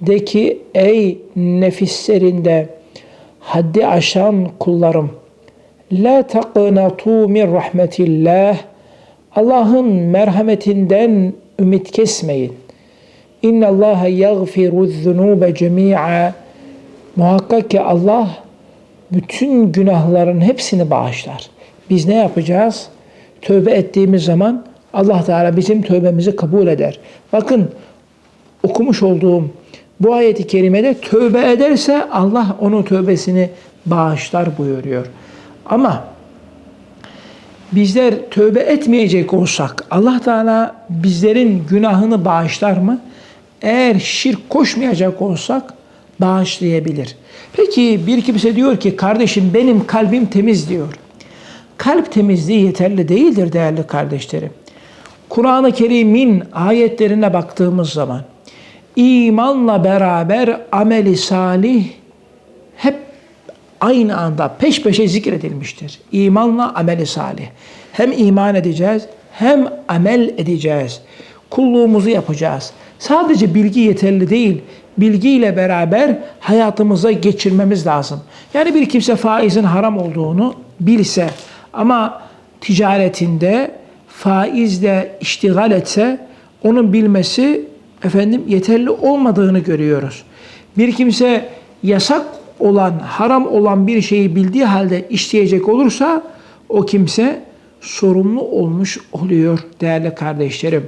De ki ey nefislerinde haddi aşan kullarım la taqnatu min rahmetillah Allah'ın merhametinden ümit kesmeyin. İnna Allah yaghfiru zunuba cemi'a Muhakkak ki Allah bütün günahların hepsini bağışlar. Biz ne yapacağız? Tövbe ettiğimiz zaman Allah Teala bizim tövbemizi kabul eder. Bakın okumuş olduğum bu ayeti kerimede tövbe ederse Allah onun tövbesini bağışlar buyuruyor. Ama bizler tövbe etmeyecek olsak Allah Teala bizlerin günahını bağışlar mı? Eğer şirk koşmayacak olsak bağışlayabilir. Peki bir kimse diyor ki kardeşim benim kalbim temiz diyor. Kalp temizliği yeterli değildir değerli kardeşlerim. Kur'an-ı Kerim'in ayetlerine baktığımız zaman imanla beraber ameli salih hep aynı anda peş peşe zikredilmiştir. İmanla ameli salih. Hem iman edeceğiz hem amel edeceğiz. Kulluğumuzu yapacağız. Sadece bilgi yeterli değil. Bilgiyle beraber hayatımıza geçirmemiz lazım. Yani bir kimse faizin haram olduğunu bilse ama ticaretinde faizle iştigal etse onun bilmesi efendim yeterli olmadığını görüyoruz. Bir kimse yasak olan, haram olan bir şeyi bildiği halde işleyecek olursa o kimse sorumlu olmuş oluyor değerli kardeşlerim.